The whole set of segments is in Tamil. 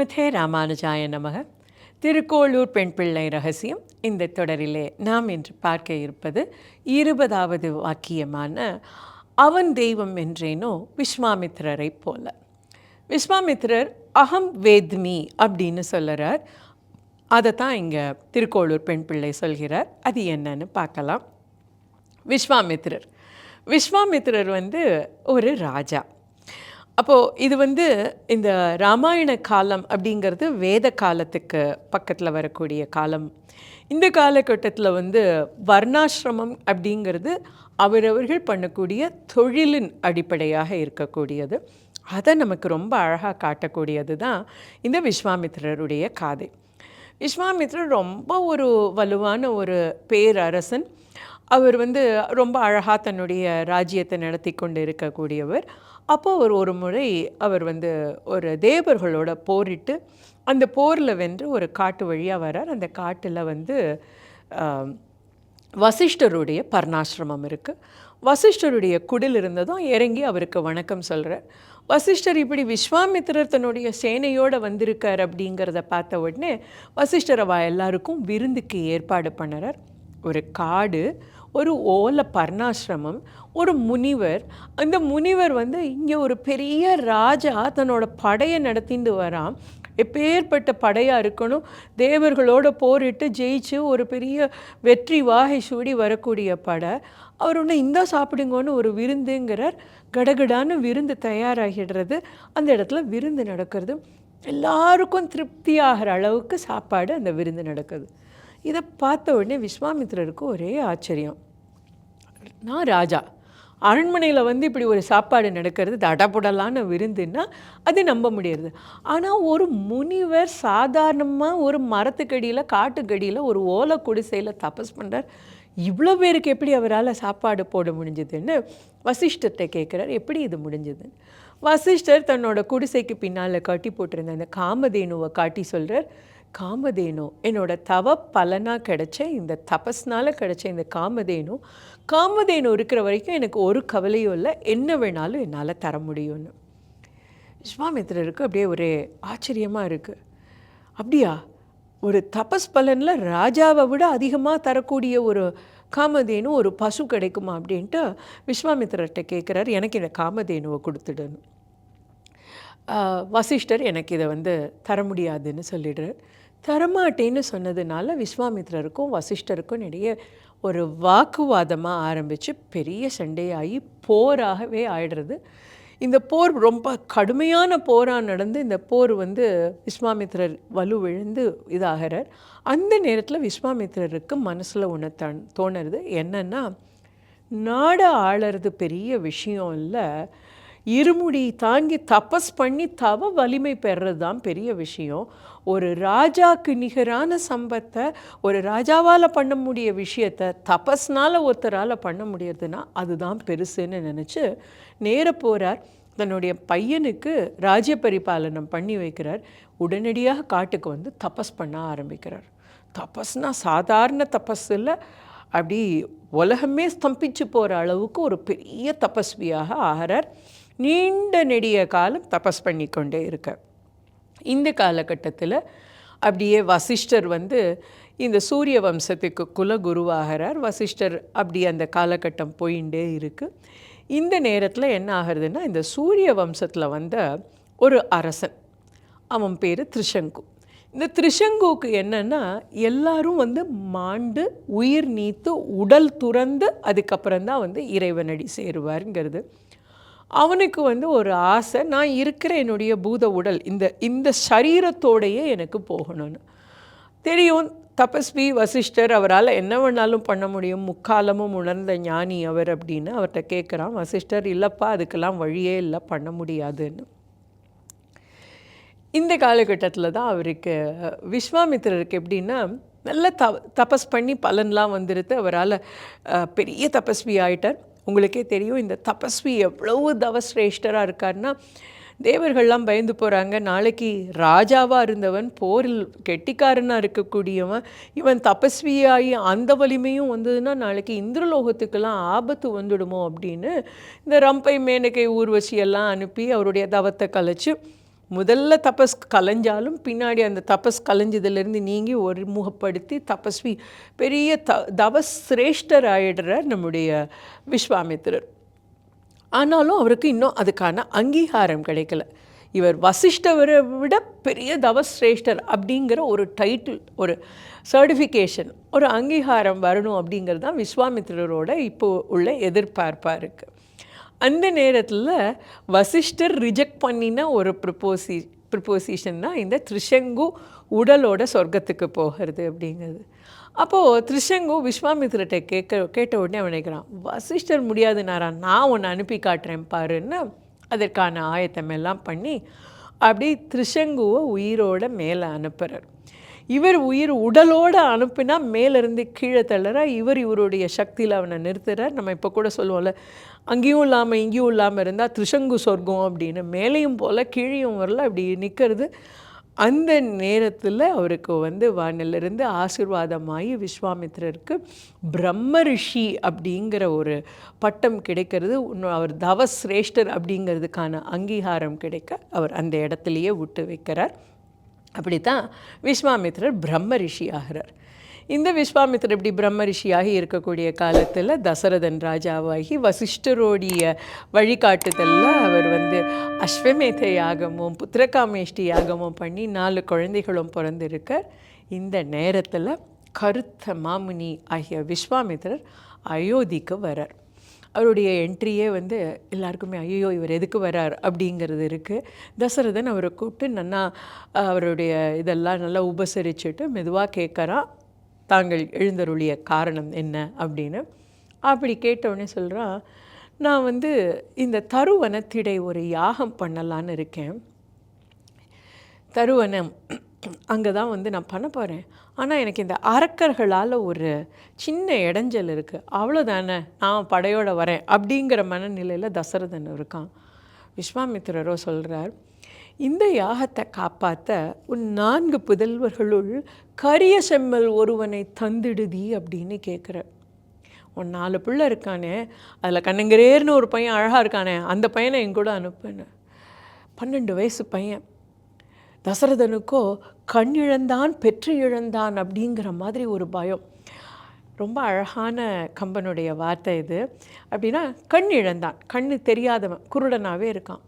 ஸ்ரீமதே ராமானுஜாய நமக. திருக்கோளூர் பெண் பிள்ளை ரகசியம். இந்த தொடரிலே நாம் இன்று பார்க்க இருப்பது இருபதாவது வாக்கியமான அவன் தெய்வம் என்றேனோ விஸ்வாமித்திரரைப் போல. விஸ்வாமித்திரர் அகம் வேத்மி அப்படின்னு சொல்லுறார். அதை தான் இங்கே திருக்கோளூர் பெண் பிள்ளை சொல்கிறார். அது என்னன்னு பார்க்கலாம். விஸ்வாமித்திரர். விஸ்வாமித்திரர் வந்து ஒரு ராஜா. அப்போது இது வந்து இந்த ராமாயண காலம் அப்படிங்கிறது வேத காலத்துக்கு பக்கத்தில் வரக்கூடிய காலம். இந்த காலகட்டத்தில் வந்து வர்ணாசிரமம் அப்படிங்கிறது அவரவர்கள் பண்ணக்கூடிய தொழிலின் அடிப்படையாக இருக்கக்கூடியது. அதை நமக்கு ரொம்ப அழகாக காட்டக்கூடியது தான் இந்த விஸ்வாமித்திரருடைய காதை. விஸ்வாமித்ரர் ரொம்ப ஒரு வலுவான ஒரு பேரரசன். அவர் வந்து ரொம்ப அழகாக தன்னுடைய ராஜ்யத்தை நடத்தி கொண்டு இருக்கக்கூடியவர் அப்போது அவர் ஒரு முறை அவர் வந்து ஒரு தேவர்களோட போரிட்டு அந்த போரில் வென்று ஒரு காட்டு வழியாக வரார் அந்த காட்டில் வந்து வசிஷ்டருடைய பர்ணாசிரமம் இருக்குது வசிஷ்டருடைய குடில் இருந்ததும் இறங்கி அவருக்கு வணக்கம் சொல்கிறார் வசிஷ்டர் இப்படி விஸ்வாமித்திரர் தன்னுடைய சேனையோடு வந்திருக்கார் அப்படிங்கிறத பார்த்த உடனே வசிஷ்டர் எல்லாருக்கும் விருந்துக்கு ஏற்பாடு பண்ணுறார். ஒரு காடு ஒரு ஓல பர்ணாசிரமம் ஒரு முனிவர். அந்த முனிவர் வந்து இங்கே ஒரு பெரிய ராஜா தன்னோட படையை நடத்திட்டு வரான். எப்பேற்பட்ட படையாக இருக்கணும் தேவர்களோட போரிட்டு ஜெயிச்சு ஒரு பெரிய வெற்றி வாகை சூடி வரக்கூடிய படை. அவர் ஒன்று இந்தா சாப்பிடுங்கன்னு ஒரு விருந்துங்கிறார். கடகடான்னு விருந்து தயாராகிடுறது. அந்த இடத்துல விருந்து நடக்கிறது. எல்லாருக்கும் திருப்தி ஆகிற அளவுக்கு சாப்பாடு அந்த விருந்து நடக்குது. இதை பார்த்த உடனே விஸ்வாமித்திரருக்கு ஒரே ஆச்சரியம். நான் ராஜா. அரண்மனையில் வந்து இப்படி ஒரு சாப்பாடு நடக்கிறது தடபுடலான விருந்துன்னா அது நம்ப முடியாது. ஆனால் ஒரு முனிவர் சாதாரணமாக ஒரு மரத்துக்கடியில் காட்டுக்கடியில் ஒரு ஓலை குடிசையில் தபஸ் பண்ணுறார் இவ்வளோ பேருக்கு எப்படி அவரால் சாப்பாடு போட முடிஞ்சதுன்னு வசிஷ்டத்தை கேட்குறார் எப்படி இது முடிஞ்சதுன்னு வசிஷ்டர் தன்னோட குடிசைக்கு பின்னால் கட்டி போட்டிருந்த அந்த காமதேனுவை காட்டி சொல்கிறார் காமதேனு. என்னோட தவ பலனாக கிடைச்ச இந்த தபஸ்னால் கிடைச்ச இந்த காமதேனு காமதேனு இருக்கிற வரைக்கும் எனக்கு ஒரு கவலையும் இல்லை. என்ன வேணாலும் என்னால் தர முடியும்னு. விஸ்வாமித்திரருக்கு அப்படியே ஒரு ஆச்சரியமாக இருக்குது அப்படியா? ஒரு தபஸ் பலனில் ராஜாவை விட அதிகமாக தரக்கூடிய ஒரு காமதேனு ஒரு பசு கிடைக்குமா அப்படின்ட்டு விஸ்வாமித்திரர்கிட்ட கேட்குறாரு எனக்கு இந்த காமதேனுவை கொடுத்துடணும் வசிஷ்டர் எனக்கு இதை வந்து தர முடியாதுன்னு சொல்லிடுறார். தரமாட்டேன்னு சொன்னதுனால விஸ்வாமித்திரருக்கும் வசிஷ்டருக்கும் இடையே ஒரு வாக்குவாதமாக ஆரம்பித்து பெரிய சண்டையாகி போராகவே ஆயிடுறது. இந்த போர் ரொம்ப கடுமையான போராக நடந்து இந்த போர் வந்து விஸ்வாமித்திரர் வலு விழுந்து இதாகிறார். அந்த நேரத்தில் விஸ்வாமித்திரருக்கு மனசில் ஒன்று தன் தோணுறது என்னென்னா நாடை ஆளறது பெரிய விஷயம் இல்லை. இருமுடி தாங்கி தபஸ் பண்ணி தவ வலிமை பெறுறது தான் பெரிய விஷயம். ஒரு ராஜாக்கு நிகரான சம்பத்தை ஒரு ராஜாவால் பண்ண முடிய விஷயத்தை தபஸ்னால் ஒருத்தரால் பண்ண முடியறதுன்னா அதுதான் பெருசுன்னு நினச்சி நேர போகிறார் தன்னுடைய பையனுக்கு ராஜ்ய பரிபாலனம் பண்ணி வைக்கிறார். உடனடியாக காட்டுக்கு வந்து தபஸ் பண்ண ஆரம்பிக்கிறார். தபஸ்னால் சாதாரண தபஸ் இல்லை. அப்படி உலகமே ஸ்தம்பிச்சு போகிற அளவுக்கு ஒரு பெரிய தபஸ்வியாக ஆகிறார். நீண்ட நெடிய காலம் தபஸ் பண்ணி கொண்டே இருக்க. இந்த காலகட்டத்தில் அப்படியே வசிஷ்டர் வந்து இந்த சூரிய வம்சத்துக்கு குலகுருவாகிறார் வசிஷ்டர் அப்படி அந்த காலகட்டம் போயிட்டே இருக்குது இந்த நேரத்தில் என்ன ஆகிறதுனா இந்த சூரிய வம்சத்தில் வந்த ஒரு அரசன் அவன் பேர் த்ரிஷங்கு. இந்த திரிசங்குக்கு என்னென்னா எல்லாரும் வந்து மாண்டு உயிர் நீத்து உடல் துறந்து அதுக்கப்புறம் தான் வந்து இறைவனடி சேருவாருங்கிறது. அவனுக்கு வந்து ஒரு ஆசை நான் இருக்கிற என்னுடைய பூத உடல் இந்த இந்த சரீரத்தோடையே எனக்கு போகணும்னு. தெரியும் தபஸ்வி வசிஷ்டர் அவரால் என்ன வேணாலும் பண்ண முடியும். முக்காலமும் உணர்ந்த ஞானி அவர் அப்படின்னு அவர்கிட்ட கேட்குறான். வசிஷ்டர் இல்லைப்பா அதுக்கெல்லாம் வழியே இல்லை பண்ண முடியாதுன்னு. இந்த காலகட்டத்தில் தான் அவருக்கு விஸ்வாமித்திரருக்கு எப்படின்னா நல்ல த தபஸ் பண்ணி பலன்லாம் வந்துடுது அவரால் பெரிய தபஸ்வி ஆயிட்டார். உங்களுக்கே தெரியும் இந்த தபஸ்வி எவ்வளவு தவசிரேஷ்டராக இருக்காருன்னா தேவர்கள்லாம் பயந்து போகிறாங்க நாளைக்கு ராஜாவாக இருந்தவன் போரில் கெட்டிக்காரனாக இருக்கக்கூடியவன் இவன் தபஸ்வியாகி அந்த வலிமையும் வந்ததுன்னா நாளைக்கு இந்திரலோகத்துக்கெல்லாம் ஆபத்து வந்துடுமோ அப்படின்னு இந்த ரம்பை மேனகை ஊர்வசி எல்லாம் அனுப்பி அவருடைய தவத்தை கலைச்சு முதல்ல தபஸ் கலைஞ்சாலும் பின்னாடி அந்த தபஸ் கலைஞ்சதுலேருந்து நீங்கி ஒருமுகப்படுத்தி தபஸ்வி பெரிய த தவ சிரேஷ்டர் ஆயிடுறார் நம்முடைய விஸ்வாமித்திரர். ஆனாலும் அவருக்கு இன்னும் அதுக்கான அங்கீகாரம் கிடைக்கல. இவர் வசிஷ்டவரை விட பெரிய தவசிரேஷ்டர் அப்படிங்கிற ஒரு டைட்டில் ஒரு சர்டிஃபிகேஷன் ஒரு அங்கீகாரம் வரணும் அப்படிங்கிறது தான் விஸ்வாமித்திரரோட இப்போ உள்ள எதிர்பார்ப்பாக இருக்குது அந்த நேரத்தில் வசிஷ்டர் ரிஜெக்ட் பண்ணின ஒரு ப்ரிப்போசி ப்ரிப்போசிஷன் இந்த த்ரிஷங்கு உடலோட சொர்க்கத்துக்கு போகிறது அப்படிங்கிறது. அப்போது த்ரிஷங்கு விஸ்வாமித்திரத்தை கேட்க கேட்ட உடனே அவன் நினைக்கிறான் வசிஷ்டர் முடியாதுனாரா? நான் உன்னை அனுப்பி காட்டுறேன் பாருன்னு அதற்கான ஆயத்தம் எல்லாம் பண்ணி அப்படி த்ரிஷங்குவை உயிரோட மேலே அனுப்புகிறார் இவர் உயிர் உடலோடு அனுப்பினா மேலேருந்து கீழே தள்ளற இவர் இவருடைய சக்தியில் அவனை நிறுத்துகிறார் நம்ம இப்போ கூட சொல்லுவோம்ல அங்கேயும் இல்லாமல் இங்கேயும் இல்லாமல் இருந்தால் திருஷங்கு சொர்க்கம் அப்படின்னு மேலேயும் போல் கீழேயும் வரல அப்படி நிற்கிறது அந்த நேரத்தில் அவருக்கு வந்து வானிலிருந்து ஆசிர்வாதமாகி விஸ்வாமித்திரருக்கு பிரம்ம ரிஷி அப்படிங்கிற ஒரு பட்டம் கிடைக்கிறது. இன்னும் அவர் தவசிரேஷ்டர் அப்படிங்கிறதுக்கான அங்கீகாரம் கிடைக்க அவர் அந்த இடத்துலையே விட்டு வைக்கிறார். அப்படித்தான் விஸ்வாமித்திரர் பிரம்ம ரிஷி ஆகிறார். இந்த விஸ்வாமித்திரர் இப்படி பிரம்ம ரிஷியாகி இருக்கக்கூடிய காலத்தில் தசரதன் ராஜாவாகி வசிஷ்டரோடைய வழிகாட்டுதலில் அவர் வந்து அஸ்வமேத யாகமும் புத்திரகாமேஷ்டி யாகமும் பண்ணி நாலு குழந்தைகளும் பிறந்திருக்கார். இந்த நேரத்தில் கருத்த மாமுனி ஆகிய விஸ்வாமித்திரர் அயோத்திக்கு வரார். அவருடைய என்ட்ரியே வந்து எல்லாருக்குமே ஐயோ இவர் எதுக்கு வரார்? அப்படிங்கிறது இருக்குது தசரதன் அவரை கூப்பிட்டு நல்லா அவருடைய இதெல்லாம் நல்லா உபசரிச்சுட்டு மெதுவாக கேட்குறான் தாங்கள் எழுந்தருளிய காரணம் என்ன அப்படின்னு. அப்படி கேட்டவுடனே சொல்கிறான் நான் வந்து இந்த தருவனத்திடை ஒரு யாகம் பண்ணலான்னு இருக்கேன். தருவனம் அங்கே தான் வந்து நான் பண்ண போகிறேன் ஆனால் எனக்கு இந்த அரக்கர்களால் ஒரு சின்ன இடைஞ்சல் இருக்குது அவ்வளோதானே நான் படையோடு வரேன். அப்படிங்கிற மனநிலையில் தசரதன் இருக்கான். விஸ்வாமித்திரரோ சொல்கிறார் இந்த யாகத்தை காப்பாற்ற உன் நான்கு புதல்வர்களுள் கரிய செம்மல் ஒருவனை தந்திடுதி அப்படின்னு கேட்குற உன் நாலு பிள்ளை இருக்கானே அதில் கண்ணங்கரேர்னு ஒரு பையன் அழகாக இருக்கானே அந்த பையனை என் கூட அனுப்புன்னு. பன்னெண்டு வயசு பையன். தசரதனுக்கோ கண் இழந்தான் பெற்று இழந்தான் அப்படிங்கிற மாதிரி ஒரு பயம். ரொம்ப அழகான கம்பனுடைய வார்த்தை இது. அப்படின்னா கண் இழந்தான். கண்ணு தெரியாதவன் குருடனாகவே இருக்கான்.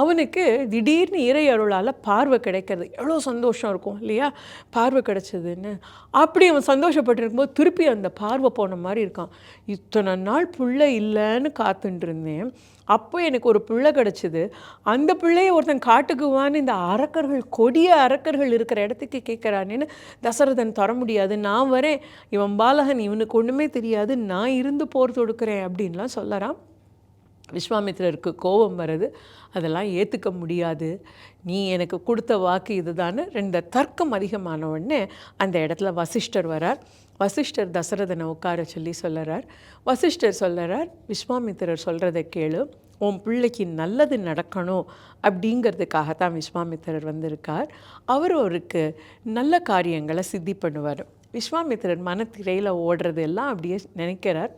அவனுக்கு திடீர்னு இறை அருளால் பார்வை கிடைக்கிறது. எவ்வளோ சந்தோஷம் இருக்கும் இல்லையா? பார்வை கிடைச்சதுன்னு. அப்படி அவன் சந்தோஷப்பட்டிருக்கும்போது திருப்பி அந்த பார்வை போன மாதிரி இருக்கான். இத்தனை நாள் பிள்ளை இல்லைன்னு காத்துட்டு இருந்தேன். அப்போ எனக்கு ஒரு பிள்ளை கிடச்சிது. அந்த பிள்ளையை ஒருத்தன் காட்டுக்குவான்னு இந்த அரக்கர்கள் கொடிய அரக்கர்கள் இருக்கிற இடத்துக்கு கேட்குறானேன்னு தசரதன் தர முடியாது. நான் வரேன். இவன் பாலகன் இவனுக்கு ஒன்றுமே தெரியாது. நான் இருந்து போர் தொடுக்கிறேன் அப்படின்லாம் சொல்லறான். விஸ்வாமித்திரருக்கு கோபம் வருது அதெல்லாம் ஏற்றுக்க முடியாது. நீ எனக்கு கொடுத்த வாக்கு இதுதான்னு ரெண்டு தர்க்கம் அதிகமான உடனே அந்த இடத்துல வசிஷ்டர் வரார். வசிஷ்டர் தசரதனை உட்கார சொல்லி சொல்லறார். வசிஷ்டர் சொல்லறார் விஸ்வாமித்திரர் சொல்கிறத கேளு. உன் பிள்ளைக்கு நல்லது நடக்கணும் அப்படிங்கிறதுக்காக தான் விஸ்வாமித்திரர் வந்திருக்கார். அவர் அவருக்கு நல்ல காரியங்களை சித்தி பண்ணுவார். விஸ்வாமித்திரர் மனத்திரையில் ஓடுறது எல்லாம் அப்படியே நினைக்கிறார்.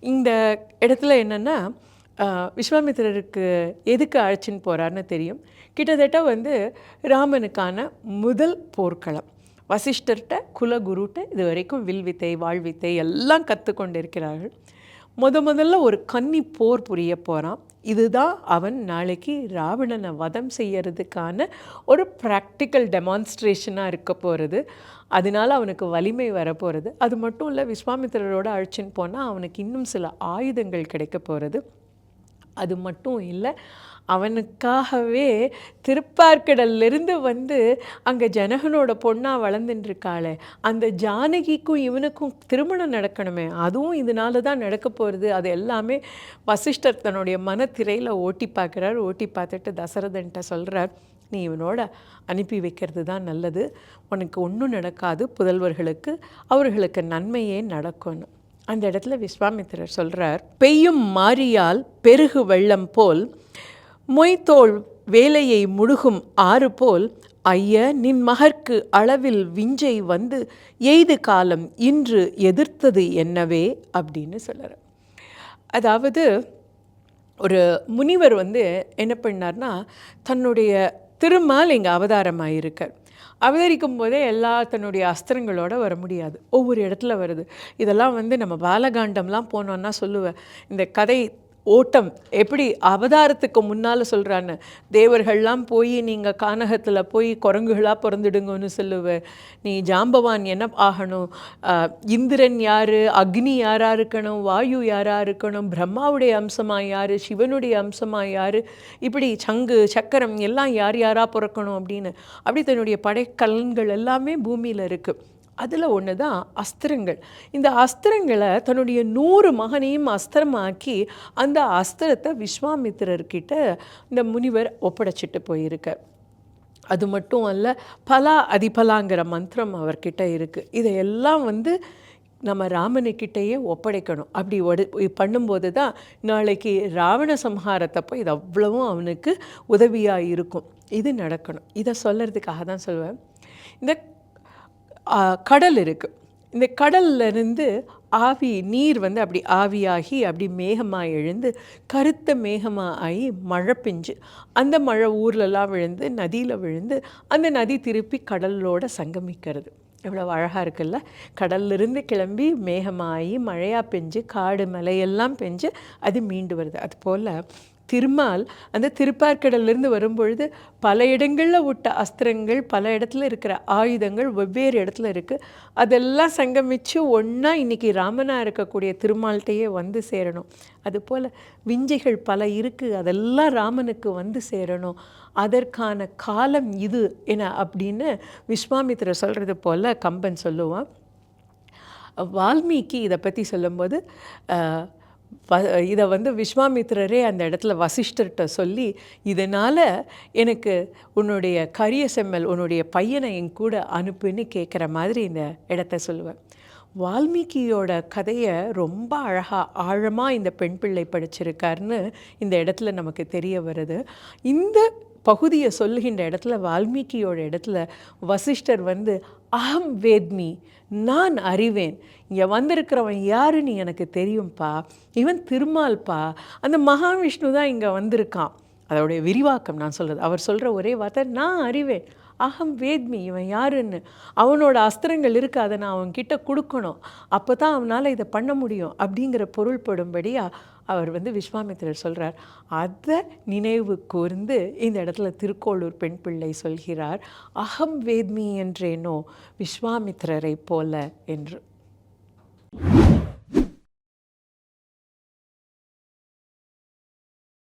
இந்த இடத்துல என்னென்னா விஸ்வாமித்திரருக்கு எதுக்கு அழைச்சின்னு போகிறாருன்னு தெரியும். கிட்டத்தட்ட வந்து ராமனுக்கான முதல் போர்க்களம். வசிஷ்டர்கிட்ட குலகுருட்ட இது வரைக்கும் வில்வித்தை வாழ்வித்தை எல்லாம் கற்றுக்கொண்டு இருக்கிறார்கள் முத முதல்ல ஒரு கன்னி போர் புரிய போகிறான் இதுதான் அவன் நாளைக்கு ராவணனை வதம் செய்யறதுக்கான ஒரு ப்ராக்டிக்கல் டெமான்ஸ்ட்ரேஷனாக இருக்க போகிறது அதனால அவனுக்கு வலிமை வரப்போகிறது அது மட்டும் இல்லை விஸ்வாமித்திரரோடு அழைச்சின்னு போனால் அவனுக்கு இன்னும் சில ஆயுதங்கள் கிடைக்க போகிறது அது மட்டும் இல்லை அவனுக்காகவே திருப்பார்க்கடல்லிருந்து வந்து அங்கே ஜனகனோட பொண்ணாக வளர்ந்துட்டுருக்காளே அந்த ஜானகிக்கும் இவனுக்கும் திருமணம் நடக்கணுமே. அதுவும் இதனால தான் நடக்க போகிறது அது எல்லாமே வசிஷ்டர் தன்னுடைய மனத்திரையில் ஓட்டி பார்க்குறார். ஓட்டி பார்த்துட்டு தசரதன்ட்ட சொல்கிறார் நீ இவனோட அனுப்பி வைக்கிறது தான் நல்லது. உனக்கு ஒன்றும் நடக்காது. புதல்வர்களுக்கு அவர்களுக்கு நன்மையே நடக்கணும் அந்த இடத்துல விஸ்வாமித்திரர் சொல்கிறார் பெய்யும் மாரியால் பெருகு வெள்ளம் போல் மொய்த்தோள் வேலையை முழுகும் ஆறு போல் ஐய நின் மகர்க்கு அளவில் விஞ்சை வந்து எய்து காலம் இன்று எதிர்த்தது என்னவே? அப்படின்னு சொல்கிறார் அதாவது ஒரு முனிவர் வந்து என்ன பண்ணார்னா தன்னுடைய திருமால் இங்கே அவதாரமாயிருக்கார். அவதரிக்கும் போதே எல்லா தன்னுடைய அஸ்திரங்களோட வர முடியாது. ஒவ்வொரு இடத்துல வருது. இதெல்லாம் வந்து நம்ம பாலகாண்டம்லாம் போனோன்னா சொல்லுவேன். இந்த கதை ஓட்டம் எப்படி அவதாரத்துக்கு முன்னால் சொல்கிறான்னு தேவர்கள்லாம் போய் நீங்கள் கானகத்தில் போய் குரங்குகளாக பிறந்துடுங்கன்னு சொல்லுவேன் நீ ஜாம்பவான் என்ன ஆகணும்? இந்திரன் யார்? அக்னி யாராக இருக்கணும்? வாயு யாராக இருக்கணும்? பிரம்மாவுடைய அம்சமாக யார்? சிவனுடைய அம்சமாக யார்? இப்படி சங்கு சக்கரம் எல்லாம் யார் யாராக பிறக்கணும்? அப்படின்னு. அப்படி தன்னுடைய படைக்கலன்கள் எல்லாமே பூமியில் இருக்குது அதில் ஒன்று தான் அஸ்திரங்கள். இந்த அஸ்திரங்களை தன்னுடைய நூறு மகனையும் அஸ்திரமாக்கி அந்த அஸ்திரத்தை விஸ்வாமித்திரர்கிட்ட இந்த முனிவர் ஒப்படைச்சிட்டு போயிருக்கார் அது மட்டும் அல்ல பலா அதிபலாங்கிற மந்திரம் அவர்கிட்ட இருக்குது இதையெல்லாம் வந்து நம்ம ராமனுக்கிட்டேயே ஒப்படைக்கணும். அப்படி ஒடு பண்ணும்போது தான் நாளைக்கு ராவண சம்ஹாரத்தப்போ இது அவ்வளவும் அவனுக்கு உதவியாக இருக்கும் இது நடக்கணும். இதை சொல்கிறதுக்காக தான் சொல்லுவேன் இந்த கடல் இருக்குது இந்த கடல்லிருந்து ஆவி நீர் வந்து அப்படி ஆவியாகி அப்படி மேகமாக எழுந்து கருத்த மேகமாக ஆகி மழை பெஞ்சு அந்த மழை ஊர்லலாம் விழுந்து நதியில் விழுந்து அந்த நதி திருப்பி கடலோட சங்கமிக்கிறது. எவ்வளோ அழகாக இருக்குல்ல? கடல்லிருந்து கிளம்பி மேகமாகி மழையாக பெஞ்சு காடு மலையெல்லாம் பெஞ்சு அது மீண்டு வருது. அதுபோல் திருமால் அந்த திருப்பார்க்கடலிருந்து வரும்பொழுது பல இடங்களில் விட்ட அஸ்திரங்கள் பல இடத்துல இருக்கிற ஆயுதங்கள் வெவ்வேறு இடத்துல இருக்குது அதெல்லாம் சங்கமித்து ஒன்றா இன்றைக்கி ராமனாக இருக்கக்கூடிய திருமால்கிட்டயே வந்து சேரணும். அதுபோல் விஞ்சைகள் பல இருக்குது அதெல்லாம் ராமனுக்கு வந்து சேரணும். அதற்கான காலம் இது என அப்படின்னு விஸ்வாமித்திரர் சொல்கிறது போல் கம்பன் சொல்லுவான். வால்மீகி இதை பற்றி சொல்லும்போது வ- இதை வந்து விஸ்வாமித்திரரே அந்த இடத்துல வசிஷ்டர்கிட்ட சொல்லி இதனால் எனக்கு உன்னுடைய கரிய செம்மல் உன்னுடைய பையனை என் கூட அனுப்புன்னு கேட்குற மாதிரி இந்த இடத்த சொல்லுவேன். வால்மீகியோட கதையை ரொம்ப அழகாக ஆழமாக இந்த பெண் பிள்ளை படிச்சிருக்காருன்னு இந்த இடத்துல நமக்கு தெரிய வருது. இந்த பகுதியை சொல்லுகின்ற இடத்துல வால்மீகியோட இடத்துல வசிஷ்டர் வந்து அகம் வேத்மி நான் அறிவேன். இங்கே வந்திருக்கிறவன் யாருன்னு எனக்கு தெரியும்ப்பா இவன் திருமால்ப்பா அந்த மகாவிஷ்ணு தான் இங்கே வந்திருக்கான். அதோடைய விரிவாக்கம் நான் சொல்கிறது அவர் சொல்கிற ஒரே வார்த்தை நான் அறிவேன். அகம் வேத்மி இவன் யாருன்னு. அவனோட அஸ்திரங்கள் இருக்கு அதை நான் அவன்கிட்ட கொடுக்கணும். அப்போ தான் அவனால் இதை பண்ண முடியும் அப்படிங்கிற பொருள்படும்படியாக அவர் வந்து விஸ்வாமித்திரர் சொல்கிறார் அதை நினைவு கூர்ந்து இந்த இடத்துல திருக்கோளூர் பெண் பிள்ளை சொல்கிறார் அகம் வேத்மி என்றேனோ விஸ்வாமித்திரரை போல என்று.